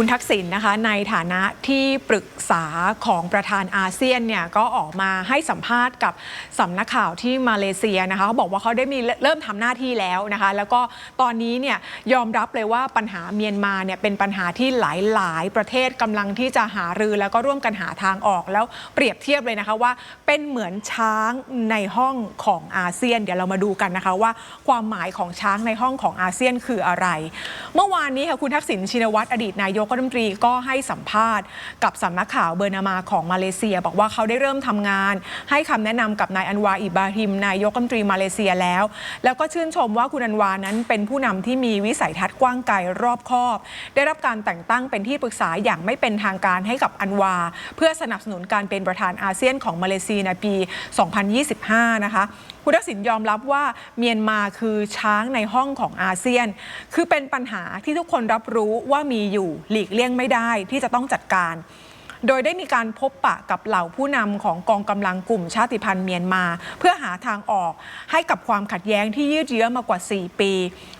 คุณทักษิณนะคะในฐานะที่ปรึกษาของประธานอาเซียนเนี่ยก็ออกมาให้สัมภาษณ์กับสำนักข่าวที่มาเลเซียนะคะเขาบอกว่าเขาได้มีเริ่มทำหน้าที่แล้วนะคะแล้วก็ตอนนี้เนี่ยยอมรับเลยว่าปัญหาเมียนมาเนี่ยเป็นปัญหาที่หลายๆประเทศกำลังที่จะหารือแล้วก็ร่วมกันหาทางออกแล้วเปรียบเทียบเลยนะคะว่าเป็นเหมือนช้างในห้องของอาเซียน เดี๋ยวเรามาดูกันนะคะว่าความหมายของช้างในห้องของอาเซียนคืออะไร เมื่อวานนี้ค่ะคุณทักษิณชินวัตรอดีตนายกรัฐมนตรีก็ให้สัมภาษณ์กับสำนักข่าวเบอร์นามาของมาเลเซีย บอกว่าเขาได้เริ่มทำงาน ให้คำแนะนำกับนายอันวาอิบราฮิมนายกรัฐมนตรีมาเลเซียแล้ว แล้วก็ชื่นชมว่าคุณอันวานั้นเป็นผู้นำที่มีวิสัยทัศน์กว้างไกลรอบคอบ ได้รับการแต่งตั้งเป็นที่ปรึกษาอย่างไม่เป็นทางการให้กับอันวา เพื่อสนับสนุนการเป็นประธานอาเซียนของมาเลเซียในปี 2025 นะคะ คุณทักษิณยอมรับว่าเมียนมาคือช้างในห้องของอาเซียน คือเป็นปัญหาที่ทุกคนรับรู้ว่ามีอยู่หลีกเลี่ยงไม่ได้ที่จะต้องจัดการ โดยได้มีการพบปะกับเหล่าผู้นำของกองกำลังกลุ่มชาติพันธุ์เมียนมา เพื่อหาทางออกให้กับความขัดแย้งที่ยืดเยื้อมากว่า 4 ปี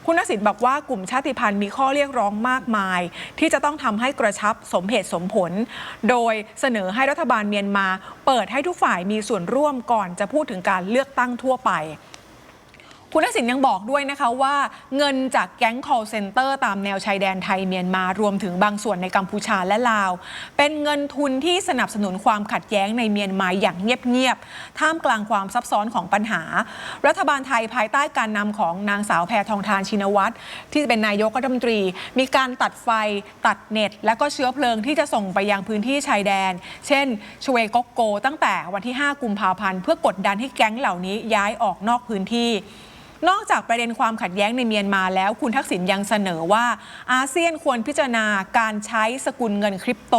คุณทักษิณบอกว่ากลุ่มชาติพันธุ์มีข้อเรียกร้องมากมาย ที่จะต้องทำให้กระชับสมเหตุสมผล โดยเสนอให้รัฐบาลเมียนมา เปิดให้ทุกฝ่ายมีส่วนร่วมก่อนจะพูดถึงการเลือกตั้งทั่วไป คุณทักษิณยังบอกด้วยนะคะว่าเงินจากแก๊ง call center ตามแนวชายแดนไทยเมียนมารวมถึงบางส่วนในกัมพูชาและลาว เป็นเงินทุนที่สนับสนุนความขัดแย้งในเมียนมาอย่างเงียบๆท่ามกลางความซับซ้อนของปัญหา รัฐบาลไทยภายใต้การนำของนางสาวแพทองทานชินวัตรที่เป็นนายกรัฐมนตรี มีการตัดไฟตัดเน็ต และก็เชื้อเพลิงที่จะส่งไปยังพื้นที่ชายแดน เช่นชเวกกโก ตั้งแต่วันที่ 5 กุมภาพันธ์เพื่อกดดันให้แก๊งเหล่านี้ย้ายออกนอกพื้นที่ นอกจากประเด็นความขัดแย้งในเมียนมาแล้ว คุณทักษิณยังเสนอว่า อาเซียนควรพิจารณาการใช้สกุลเงินคริปโต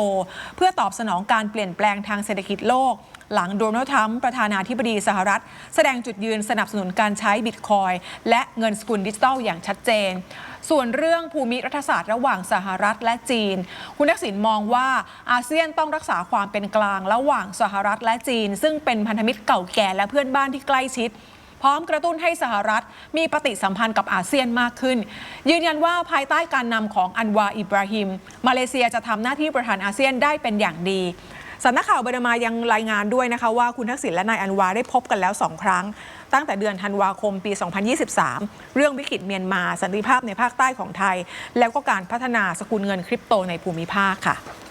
เพื่อตอบสนองการเปลี่ยนแปลงทางเศรษฐกิจโลก หลังโดนัลด์ทรัมป์ประธานาธิบดีสหรัฐ แสดงจุดยืนสนับสนุนการใช้บิตคอยและเงินสกุลดิจิทัลอย่างชัดเจน ส่วนเรื่องภูมิรัฐศาสตร์ระหว่างสหรัฐและจีน คุณทักษิณมองว่าอาเซียนต้องรักษาความเป็นกลางระหว่างสหรัฐและจีน ซึ่งเป็นพันธมิตรเก่าแก่และเพื่อนบ้านที่ใกล้ชิด พร้อมกระตุ้นให้สหรัฐ มีปฏิสัมพันธ์กับอาเซียนมากขึ้น ยืนยันว่าภายใต้การนำของอันวาอิบราฮิม มาเลเซียจะทำหน้าที่ประธานอาเซียนได้เป็นอย่างดีสำนักข่าวเบอร์มายังรายงานด้วยนะคะว่าคุณทักษิณและนายอันวาได้พบกันแล้วสองครั้ง ตั้งแต่เดือนธันวาคมปี 2023 เรื่องวิกฤตเมียนมาสันติภาพในภาคใต้ของไทย แล้วก็การพัฒนาสกุลเงินคริปโตในภูมิภาคค่ะ